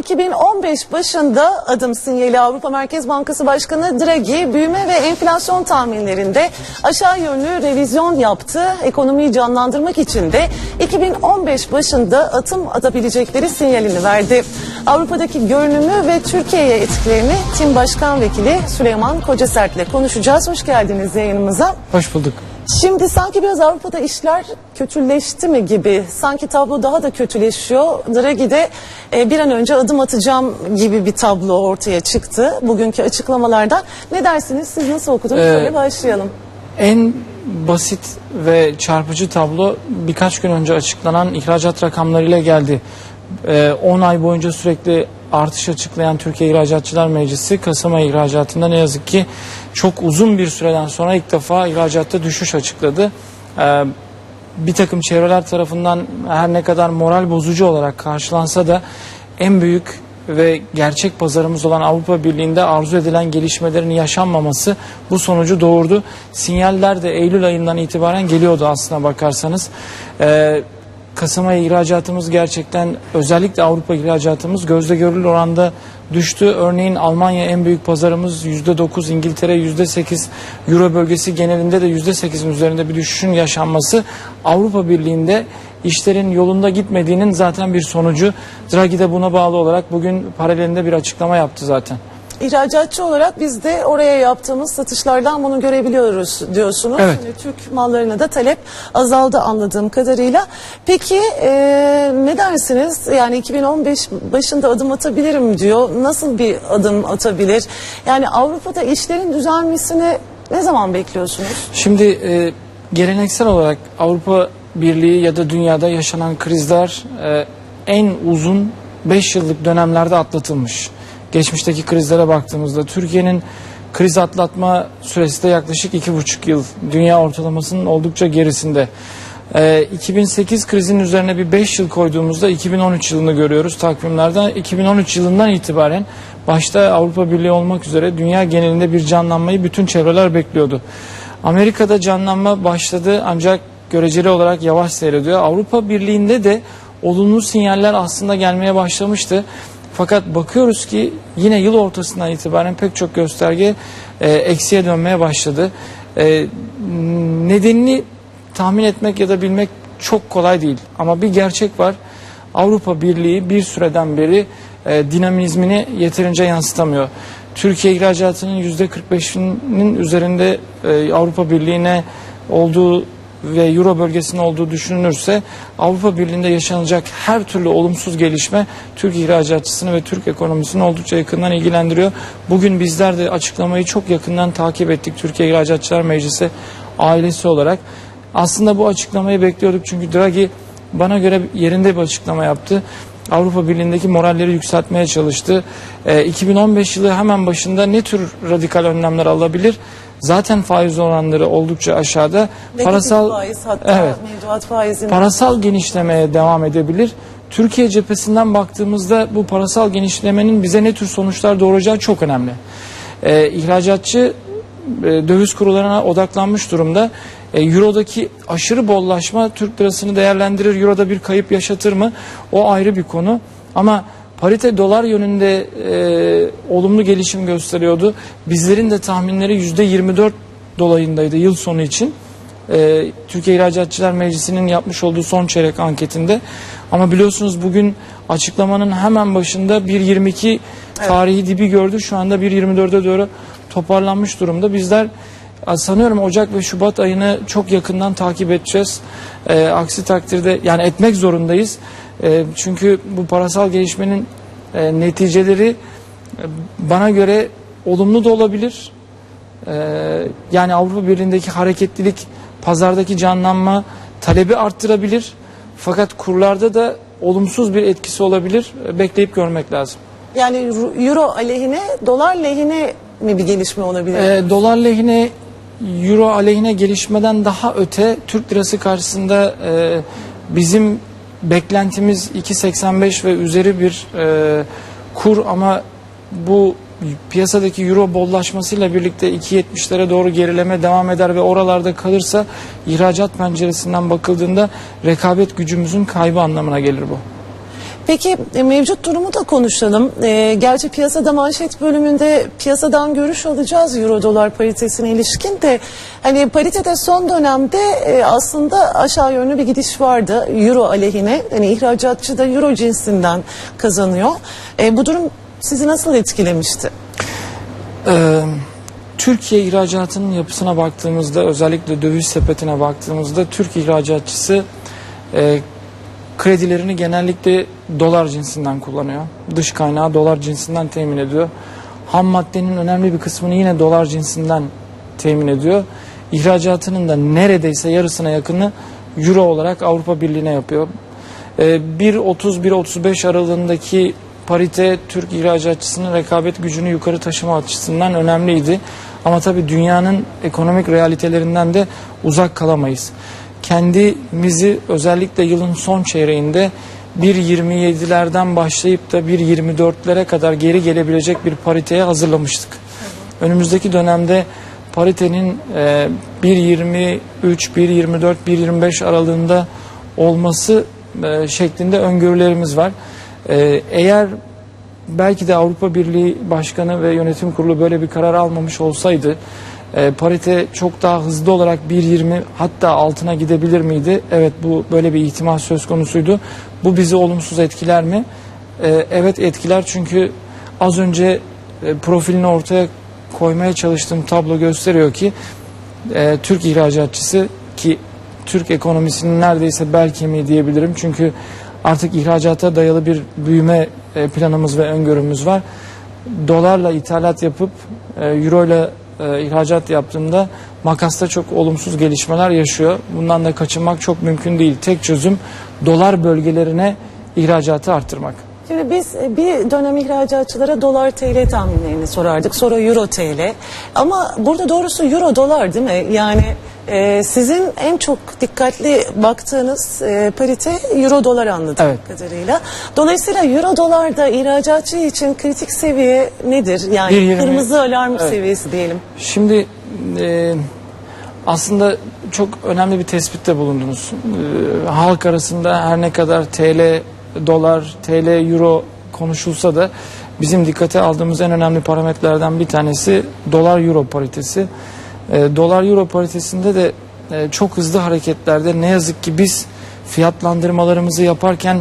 2015 başında adım sinyali Avrupa Merkez Bankası Başkanı Draghi büyüme ve enflasyon tahminlerinde aşağı yönlü revizyon yaptı. Ekonomiyi canlandırmak için de 2015 başında atım atabilecekleri sinyalini verdi. Avrupa'daki görünümü ve Türkiye'ye etkilerini Tim Başkan Vekili Süleyman Kocasert'le konuşacağız. Hoş geldiniz yayınımıza. Hoş bulduk. Şimdi sanki biraz Avrupa'da işler kötüleşti mi gibi. Sanki tablo daha da kötüleşiyor. Draghi de e, bir an önce adım atacağım gibi bir tablo ortaya çıktı bugünkü açıklamalardan. Ne dersiniz? Siz nasıl okudunuz? Ee, Şöyle başlayalım. En basit ve çarpıcı tablo birkaç gün önce açıklanan ihracat rakamlarıyla geldi. Ee, 10 ay boyunca sürekli artış açıklayan Türkiye İhracatçılar Meclisi Kasım ayı ihracatında ne yazık ki çok uzun bir süreden sonra ilk defa ihracatta düşüş açıkladı. Ee, bir takım çevreler tarafından her ne kadar moral bozucu olarak karşılansa da en büyük ve gerçek pazarımız olan Avrupa Birliği'nde arzu edilen gelişmelerin yaşanmaması bu sonucu doğurdu. Sinyaller de Eylül ayından itibaren geliyordu aslına bakarsanız. Ee, Kasım ihracatımız gerçekten özellikle Avrupa ihracatımız gözle görülür oranda düştü. Örneğin Almanya en büyük pazarımız %9, İngiltere %8, Euro bölgesi genelinde de %8'in üzerinde bir düşüşün yaşanması Avrupa Birliği'nde işlerin yolunda gitmediğinin zaten bir sonucu. Draghi de buna bağlı olarak bugün paralelinde bir açıklama yaptı zaten. İhracatçı olarak biz de oraya yaptığımız satışlardan bunu görebiliyoruz diyorsunuz. Evet. Yani Türk mallarına da talep azaldı anladığım kadarıyla. Peki e, ne dersiniz? Yani 2015 başında adım atabilirim diyor. Nasıl bir adım atabilir? Yani Avrupa'da işlerin düzelmesini ne zaman bekliyorsunuz? Şimdi e, geleneksel olarak Avrupa Birliği ya da dünyada yaşanan krizler e, en uzun 5 yıllık dönemlerde atlatılmış. Geçmişteki krizlere baktığımızda Türkiye'nin kriz atlatma süresi de yaklaşık 2,5 yıl. Dünya ortalamasının oldukça gerisinde. E, 2008 krizin üzerine bir 5 yıl koyduğumuzda 2013 yılını görüyoruz takvimlerden. 2013 yılından itibaren başta Avrupa Birliği olmak üzere dünya genelinde bir canlanmayı bütün çevreler bekliyordu. Amerika'da canlanma başladı ancak göreceli olarak yavaş seyrediyor. Avrupa Birliği'nde de olumlu sinyaller aslında gelmeye başlamıştı. Fakat bakıyoruz ki yine yıl ortasından itibaren pek çok gösterge e, eksiye dönmeye başladı. E, nedenini tahmin etmek ya da bilmek çok kolay değil. Ama bir gerçek var. Avrupa Birliği bir süreden beri e, dinamizmini yeterince yansıtamıyor. Türkiye ihracatının %45'inin üzerinde e, Avrupa Birliği'ne olduğu ve Euro bölgesinin olduğu düşünülürse Avrupa Birliği'nde yaşanacak her türlü olumsuz gelişme Türk ihracatçısını ve Türk ekonomisini oldukça yakından ilgilendiriyor. Bugün bizler de açıklamayı çok yakından takip ettik Türkiye İhracatçılar Meclisi ailesi olarak. Aslında bu açıklamayı bekliyorduk çünkü Draghi bana göre yerinde bir açıklama yaptı. Avrupa Birliği'ndeki moralleri yükseltmeye çalıştı. Ee, 2015 yılı hemen başında ne tür radikal önlemler alabilir? Zaten faiz oranları oldukça aşağıda. Negatif Parasal faiz hatta Evet. mevduat faizini. parasal genişlemeye devam edebilir. Türkiye cephesinden baktığımızda bu parasal genişlemenin bize ne tür sonuçlar doğuracağı çok önemli. Ee, ihracatçı e, döviz kurularına odaklanmış durumda. E, Euro'daki aşırı bollaşma Türk lirasını değerlendirir. Euro'da bir kayıp yaşatır mı? O ayrı bir konu. Ama parite dolar yönünde e, olumlu gelişim gösteriyordu. Bizlerin de tahminleri %24 dolayındaydı yıl sonu için. E, Türkiye İhracatçılar Meclisi'nin yapmış olduğu son çeyrek anketinde. Ama biliyorsunuz bugün açıklamanın hemen başında 1.22 tarihi dibi gördü. Şu anda 1.24'e doğru toparlanmış durumda. Bizler sanıyorum Ocak ve Şubat ayını çok yakından takip edeceğiz. E, aksi takdirde yani etmek zorundayız. E, çünkü bu parasal gelişmenin e, neticeleri e, bana göre olumlu da olabilir. Ee, yani Avrupa Birliği'ndeki hareketlilik, pazardaki canlanma talebi arttırabilir. Fakat kurlarda da olumsuz bir etkisi olabilir. Ee, Bekleyip görmek lazım. Yani euro aleyhine, dolar lehine mi bir gelişme olabilir? Ee, dolar lehine, euro aleyhine gelişmeden daha öte Türk lirası karşısında e, bizim beklentimiz 2.85 ve üzeri bir e, kur ama bu piyasadaki euro bollaşmasıyla birlikte 2.70'lere doğru gerileme devam eder ve oralarda kalırsa ihracat penceresinden bakıldığında rekabet gücümüzün kaybı anlamına gelir bu. Peki e, mevcut durumu da konuşalım. E, gerçi piyasada manşet bölümünde piyasadan görüş alacağız euro dolar paritesine ilişkin de hani paritede son dönemde e, aslında aşağı yönlü bir gidiş vardı euro aleyhine. Hani ihracatçı da euro cinsinden kazanıyor. Bu durum sizi nasıl etkilemişti? Ee, Türkiye ihracatının yapısına baktığımızda özellikle döviz sepetine baktığımızda Türk ihracatçısı e, kredilerini genellikle dolar cinsinden kullanıyor. Dış kaynağı dolar cinsinden temin ediyor. Ham maddenin önemli bir kısmını yine dolar cinsinden temin ediyor. İhracatının da neredeyse yarısına yakını euro olarak Avrupa Birliği'ne yapıyor. Ee, 1.30-1.35 aralığındaki parite Türk ihracatçısının rekabet gücünü yukarı taşıma açısından önemliydi. Ama tabii dünyanın ekonomik realitelerinden de uzak kalamayız. Kendimizi özellikle yılın son çeyreğinde 1.27'lerden başlayıp da 1.24'lere kadar geri gelebilecek bir pariteye hazırlamıştık. Önümüzdeki dönemde paritenin e, 1.23, 1.24, 1.25 aralığında olması e, şeklinde öngörülerimiz var. E, eğer belki de Avrupa Birliği Başkanı ve Yönetim Kurulu böyle bir karar almamış olsaydı e, parite çok daha hızlı olarak 1.20 hatta altına gidebilir miydi? Evet bu böyle bir ihtimal söz konusuydu. Bu bizi olumsuz etkiler mi? E, evet etkiler çünkü az önce e, profilini ortaya koymaya çalıştığım tablo gösteriyor ki e, Türk ihracatçısı ki Türk ekonomisinin neredeyse bel kemiği diyebilirim. Çünkü artık ihracata dayalı bir büyüme e, planımız ve öngörümüz var. Dolarla ithalat yapıp e, euro ile e, ihracat yaptığında makasta çok olumsuz gelişmeler yaşıyor. Bundan da kaçınmak çok mümkün değil. Tek çözüm dolar bölgelerine ihracatı arttırmak. Şimdi biz e, bir dönem ihracatçılara dolar TL tahminlerini sorardık. Sonra euro TL. Ama burada doğrusu euro dolar değil mi? Yani e, sizin en çok dikkatli baktığınız e, parite euro dolar anladığım Evet. kadarıyla. Dolayısıyla euro dolarda ihracatçı için kritik seviye nedir? Yani 1.20 kırmızı alarm Evet. seviyesi diyelim. Şimdi e, aslında çok önemli bir tespitte bulundunuz. E, halk arasında her ne kadar TL, dolar, TL, euro konuşulsa da bizim dikkate aldığımız en önemli parametrelerden bir tanesi dolar euro paritesi. E, dolar euro paritesinde de e, çok hızlı hareketlerde ne yazık ki biz fiyatlandırmalarımızı yaparken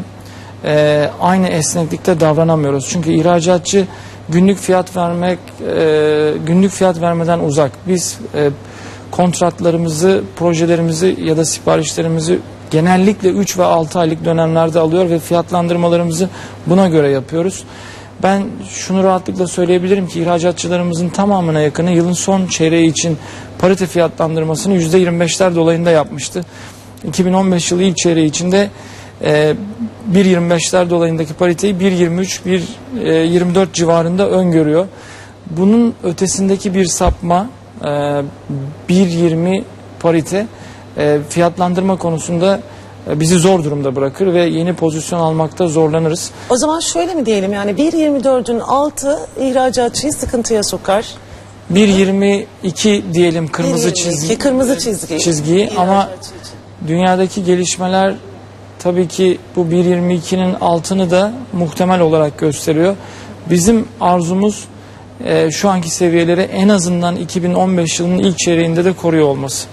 e, aynı esneklikte davranamıyoruz. Çünkü ihracatçı günlük fiyat vermek günlük fiyat vermeden uzak. Biz kontratlarımızı, projelerimizi ya da siparişlerimizi genellikle 3 ve 6 aylık dönemlerde alıyor ve fiyatlandırmalarımızı buna göre yapıyoruz. Ben şunu rahatlıkla söyleyebilirim ki ihracatçılarımızın tamamına yakını yılın son çeyreği için parite fiyatlandırmasını %25'ler dolayında yapmıştı. 2015 yılı ilk çeyreği içinde e, 1.25'ler dolayındaki pariteyi 1.23, 1.24 civarında öngörüyor. Bunun ötesindeki bir sapma e, 1.20 parite e, fiyatlandırma konusunda e, bizi zor durumda bırakır ve yeni pozisyon almakta zorlanırız. O zaman şöyle mi diyelim yani 1.24'ün altı ihracatçıyı sıkıntıya sokar. 1.22 diyelim kırmızı 1.22, çizgi kırmızı çizgi. çizgiyi ama dünyadaki gelişmeler tabii ki bu 1.22'nin altını da muhtemel olarak gösteriyor. Bizim arzumuz e, şu anki seviyeleri en azından 2015 yılının ilk çeyreğinde de koruyor olması.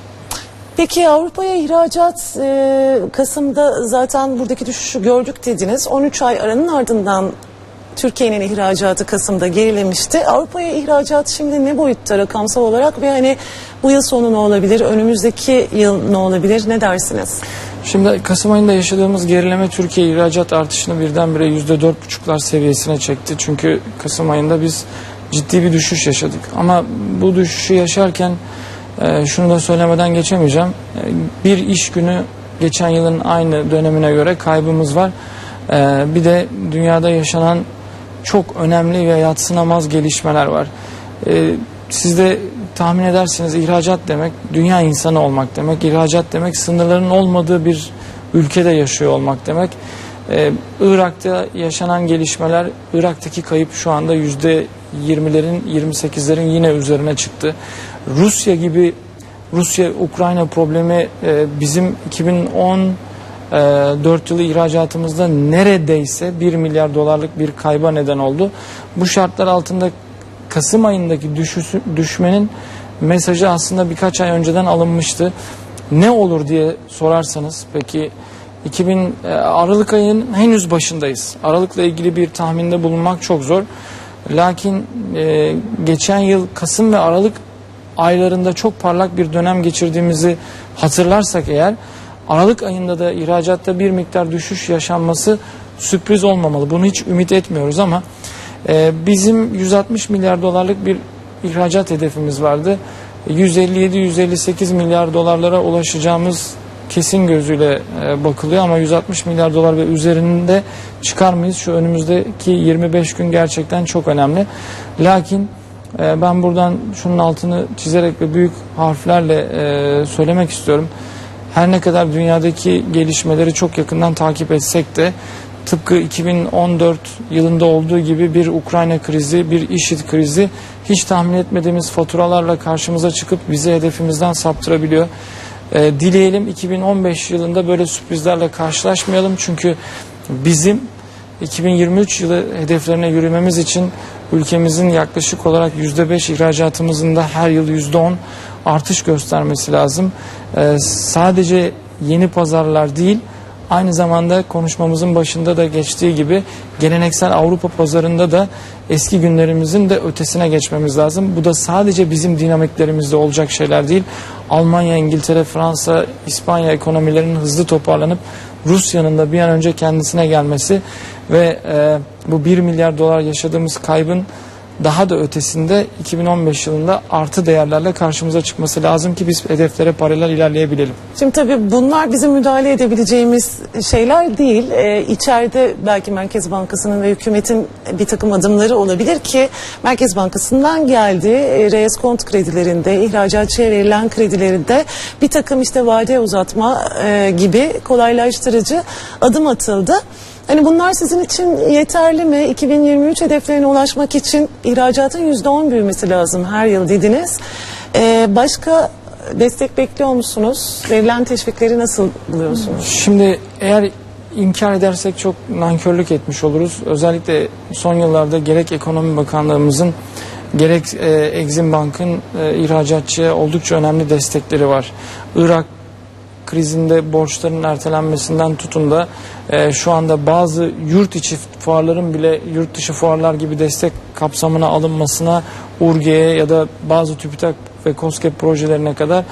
Peki Avrupa'ya ihracat e, Kasım'da zaten buradaki düşüşü gördük dediniz. 13 ay aranın ardından Türkiye'nin ihracatı Kasım'da gerilemişti. Avrupa'ya ihracat şimdi ne boyutta rakamsal olarak ve hani bu yıl sonu ne olabilir, önümüzdeki yıl ne olabilir ne dersiniz? Şimdi Kasım ayında yaşadığımız gerileme Türkiye ihracat artışını birdenbire %4,5'lar seviyesine çekti. Çünkü Kasım ayında biz ciddi bir düşüş yaşadık. Ama bu düşüşü yaşarken e, şunu da söylemeden geçemeyeceğim. E, bir iş günü geçen yılın aynı dönemine göre kaybımız var. E, bir de dünyada yaşanan çok önemli ve yatsınamaz gelişmeler var. E, siz de tahmin edersiniz ihracat demek dünya insanı olmak demek. İhracat demek sınırların olmadığı bir ülkede yaşıyor olmak demek. Ee, Irak'ta yaşanan gelişmeler, Irak'taki kayıp şu anda yüzde 20'lerin 28'lerin yine üzerine çıktı. Rusya gibi Rusya-Ukrayna problemi e, bizim 2010 e, 4 yılı ihracatımızda neredeyse 1 milyar dolarlık bir kayba neden oldu. Bu şartlar altında Kasım ayındaki düşüşü- düşmenin mesajı aslında birkaç ay önceden alınmıştı. Ne olur diye sorarsanız peki 2000 e, Aralık ayının henüz başındayız. Aralıkla ilgili bir tahminde bulunmak çok zor. Lakin e, geçen yıl Kasım ve Aralık aylarında çok parlak bir dönem geçirdiğimizi hatırlarsak eğer Aralık ayında da ihracatta bir miktar düşüş yaşanması sürpriz olmamalı. Bunu hiç ümit etmiyoruz ama e, bizim 160 milyar dolarlık bir ihracat hedefimiz vardı. 157-158 milyar dolarlara ulaşacağımız kesin gözüyle e, bakılıyor ama 160 milyar dolar ve üzerinde çıkar mıyız? Şu önümüzdeki 25 gün gerçekten çok önemli. Lakin e, ben buradan şunun altını çizerek ve büyük harflerle e, söylemek istiyorum. Her ne kadar dünyadaki gelişmeleri çok yakından takip etsek de tıpkı 2014 yılında olduğu gibi bir Ukrayna krizi, bir IŞİD krizi hiç tahmin etmediğimiz faturalarla karşımıza çıkıp bizi hedefimizden saptırabiliyor. Ee, dileyelim 2015 yılında böyle sürprizlerle karşılaşmayalım çünkü bizim 2023 yılı hedeflerine yürümemiz için ülkemizin yaklaşık olarak %5 ihracatımızın da her yıl %10 artış göstermesi lazım. Ee, sadece yeni pazarlar değil aynı zamanda konuşmamızın başında da geçtiği gibi geleneksel Avrupa pazarında da eski günlerimizin de ötesine geçmemiz lazım. Bu da sadece bizim dinamiklerimizde olacak şeyler değil. Almanya, İngiltere, Fransa, İspanya ekonomilerinin hızlı toparlanıp Rusya'nın da bir an önce kendisine gelmesi ve e, bu 1 milyar dolar yaşadığımız kaybın daha da ötesinde 2015 yılında artı değerlerle karşımıza çıkması lazım ki biz hedeflere paralel ilerleyebilelim. Şimdi tabii bunlar bizim müdahale edebileceğimiz şeyler değil. Ee, içeride belki Merkez Bankası'nın ve hükümetin bir takım adımları olabilir ki Merkez Bankası'ndan geldi. E, reskont kredilerinde, ihracatçıya verilen kredilerinde bir takım işte vade uzatma e, gibi kolaylaştırıcı adım atıldı. Hani bunlar sizin için yeterli mi? 2023 hedeflerine ulaşmak için ihracatın %10 büyümesi lazım her yıl dediniz. Ee, başka destek bekliyor musunuz? Verilen teşvikleri nasıl buluyorsunuz? Şimdi eğer inkar edersek çok nankörlük etmiş oluruz. Özellikle son yıllarda gerek Ekonomi Bakanlığımızın gerek e, Exim Bank'ın e, ihracatçıya oldukça önemli destekleri var. Irak krizinde borçların ertelenmesinden tutun da e, şu anda bazı yurt içi fuarların bile yurt dışı fuarlar gibi destek kapsamına alınmasına Urge'ye ya da bazı TÜBİTAK ve KOSGEB projelerine kadar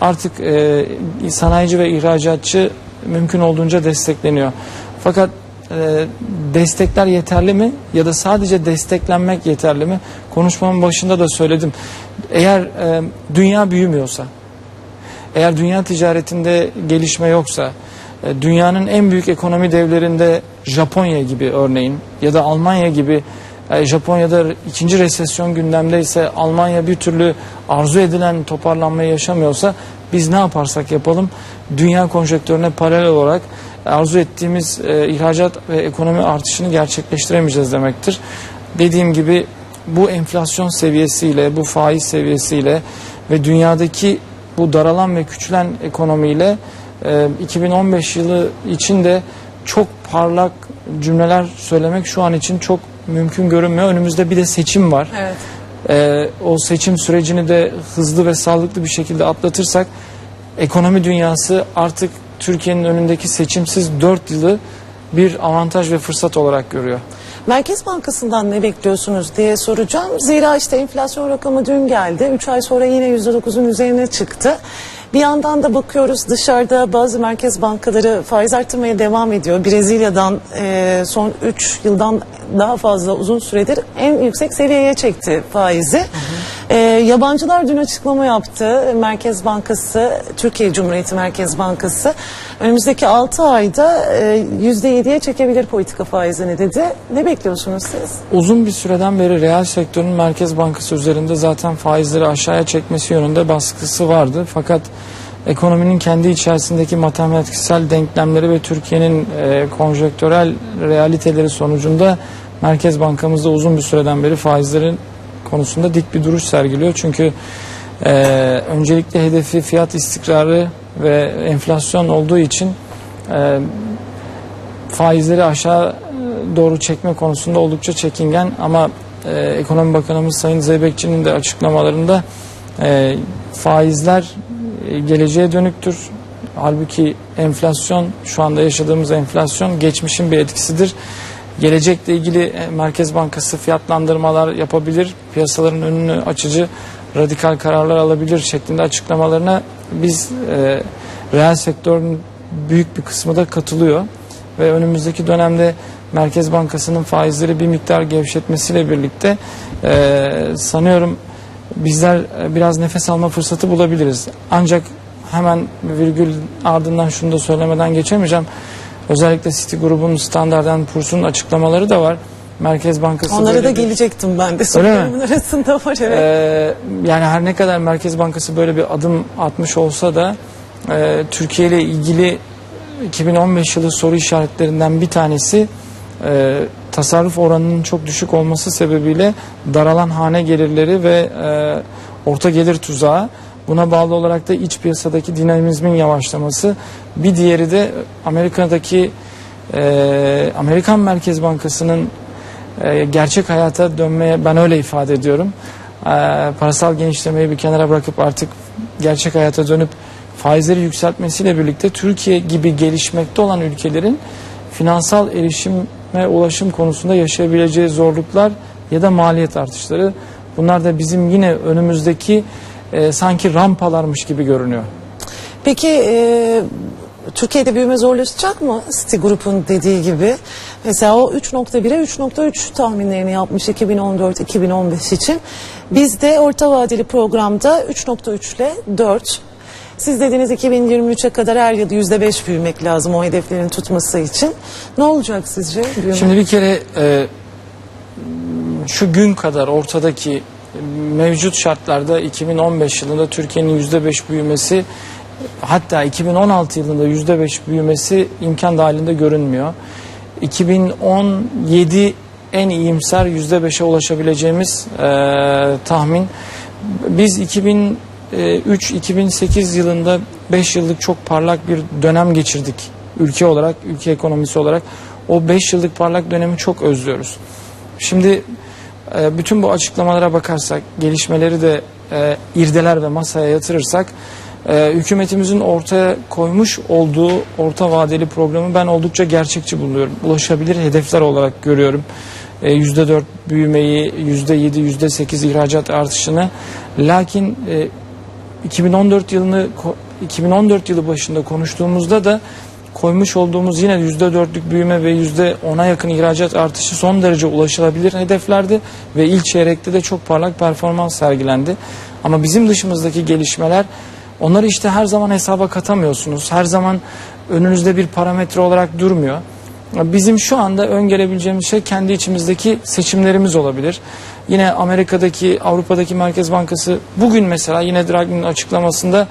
artık e, sanayici ve ihracatçı mümkün olduğunca destekleniyor. Fakat e, destekler yeterli mi ya da sadece desteklenmek yeterli mi? Konuşmamın başında da söyledim. Eğer e, dünya büyümüyorsa, eğer dünya ticaretinde gelişme yoksa, e, dünyanın en büyük ekonomi devlerinde Japonya gibi örneğin ya da Almanya gibi e, Japonya'da ikinci resesyon gündemde ise Almanya bir türlü arzu edilen toparlanmayı yaşamıyorsa biz ne yaparsak yapalım dünya konjektörüne paralel olarak arzu ettiğimiz e, ihracat ve ekonomi artışını gerçekleştiremeyeceğiz demektir. Dediğim gibi bu enflasyon seviyesiyle, bu faiz seviyesiyle ve dünyadaki bu daralan ve küçülen ekonomiyle e, 2015 yılı içinde çok parlak cümleler söylemek şu an için çok mümkün görünmüyor. Önümüzde bir de seçim var. Evet. Ee, o seçim sürecini de hızlı ve sağlıklı bir şekilde atlatırsak ekonomi dünyası artık Türkiye'nin önündeki seçimsiz 4 yılı bir avantaj ve fırsat olarak görüyor. Merkez Bankası'ndan ne bekliyorsunuz diye soracağım. Zira işte enflasyon rakamı dün geldi. 3 ay sonra yine %9'un üzerine çıktı. Bir yandan da bakıyoruz dışarıda bazı merkez bankaları faiz arttırmaya devam ediyor. Brezilya'dan e, son 3 yıldan daha fazla uzun süredir en yüksek seviyeye çekti faizi. E, yabancılar dün açıklama yaptı. Merkez Bankası, Türkiye Cumhuriyeti Merkez Bankası önümüzdeki 6 ayda e, %7'ye çekebilir politika faizini dedi. Ne bekliyorsunuz siz? Uzun bir süreden beri reel sektörün Merkez Bankası üzerinde zaten faizleri aşağıya çekmesi yönünde baskısı vardı. Fakat ekonominin kendi içerisindeki matematiksel denklemleri ve Türkiye'nin e, konjektörel realiteleri sonucunda Merkez Bankamız da uzun bir süreden beri faizlerin konusunda dik bir duruş sergiliyor. Çünkü e, öncelikle hedefi fiyat istikrarı ve enflasyon olduğu için e, faizleri aşağı e, doğru çekme konusunda oldukça çekingen ama e, Ekonomi Bakanımız Sayın Zeybekçi'nin de açıklamalarında e, faizler geleceğe dönüktür. Halbuki enflasyon şu anda yaşadığımız enflasyon geçmişin bir etkisidir. Gelecekle ilgili e, Merkez Bankası fiyatlandırmalar yapabilir, piyasaların önünü açıcı radikal kararlar alabilir şeklinde açıklamalarına biz e, reel sektörün büyük bir kısmı da katılıyor ve önümüzdeki dönemde Merkez Bankası'nın faizleri bir miktar gevşetmesiyle birlikte e, sanıyorum bizler e, biraz nefes alma fırsatı bulabiliriz. Ancak hemen virgül ardından şunu da söylemeden geçemeyeceğim. Özellikle City grubun Standard Poor's'un açıklamaları da var. Merkez Bankası Onlara böyle da gelecektim ben de. Sorularımın arasında var evet. Ee, yani her ne kadar Merkez Bankası böyle bir adım atmış olsa da e, Türkiye ile ilgili 2015 yılı soru işaretlerinden bir tanesi e, tasarruf oranının çok düşük olması sebebiyle daralan hane gelirleri ve e, orta gelir tuzağı. Buna bağlı olarak da iç piyasadaki dinamizmin yavaşlaması. Bir diğeri de Amerika'daki e, Amerikan Merkez Bankası'nın e, gerçek hayata dönmeye ben öyle ifade ediyorum. E, parasal genişlemeyi bir kenara bırakıp artık gerçek hayata dönüp faizleri yükseltmesiyle birlikte Türkiye gibi gelişmekte olan ülkelerin finansal erişim ve ulaşım konusunda yaşayabileceği zorluklar ya da maliyet artışları bunlar da bizim yine önümüzdeki e, sanki rampalarmış gibi görünüyor. Peki e, Türkiye'de büyüme zorlaşacak mı City Group'un dediği gibi? Mesela o 3.1'e 3.3 tahminlerini yapmış 2014-2015 için. Biz de orta vadeli programda 3.3 ile 4. Siz dediniz 2023'e kadar her yıl %5 büyümek lazım o hedeflerin tutması için. Ne olacak sizce büyüme? Şimdi bir kere e, şu gün kadar ortadaki mevcut şartlarda 2015 yılında Türkiye'nin %5 büyümesi hatta 2016 yılında %5 büyümesi imkan dahilinde görünmüyor. 2017 en iyimser %5'e ulaşabileceğimiz e, tahmin. Biz 2003-2008 yılında 5 yıllık çok parlak bir dönem geçirdik ülke olarak, ülke ekonomisi olarak. O 5 yıllık parlak dönemi çok özlüyoruz. Şimdi e, bütün bu açıklamalara bakarsak, gelişmeleri de e, irdeler ve masaya yatırırsak, e, hükümetimizin ortaya koymuş olduğu orta vadeli programı ben oldukça gerçekçi buluyorum. Ulaşabilir hedefler olarak görüyorum. E, %4 büyümeyi, %7, %8 ihracat artışını. Lakin 2014 yılını ko- 2014 yılı başında konuştuğumuzda da koymuş olduğumuz yine %4'lük büyüme ve %10'a yakın ihracat artışı son derece ulaşılabilir hedeflerdi ve ilk çeyrekte de çok parlak performans sergilendi. Ama bizim dışımızdaki gelişmeler onları işte her zaman hesaba katamıyorsunuz. Her zaman önünüzde bir parametre olarak durmuyor. Bizim şu anda öngörebileceğimiz şey kendi içimizdeki seçimlerimiz olabilir. Yine Amerika'daki, Avrupa'daki Merkez Bankası bugün mesela yine Draghi'nin açıklamasında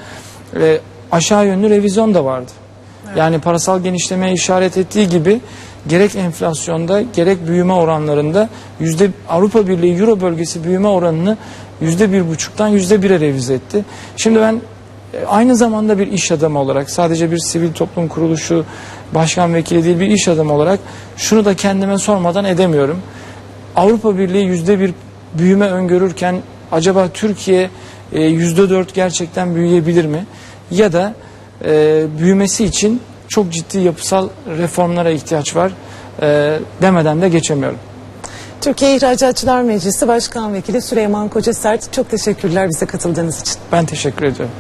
e, aşağı yönlü revizyon da vardı. Yani parasal genişlemeye işaret ettiği gibi gerek enflasyonda gerek büyüme oranlarında yüzde Avrupa Birliği Euro bölgesi büyüme oranını yüzde bir buçuktan yüzde bire revize etti. Şimdi ben aynı zamanda bir iş adamı olarak sadece bir sivil toplum kuruluşu başkan vekili değil bir iş adamı olarak şunu da kendime sormadan edemiyorum. Avrupa Birliği yüzde bir büyüme öngörürken acaba Türkiye e, yüzde dört gerçekten büyüyebilir mi? Ya da e, büyümesi için çok ciddi yapısal reformlara ihtiyaç var e, demeden de geçemiyorum. Türkiye İhracatçılar Meclisi Başkan Vekili Süleyman Kocasert çok teşekkürler bize katıldığınız için. Ben teşekkür ediyorum.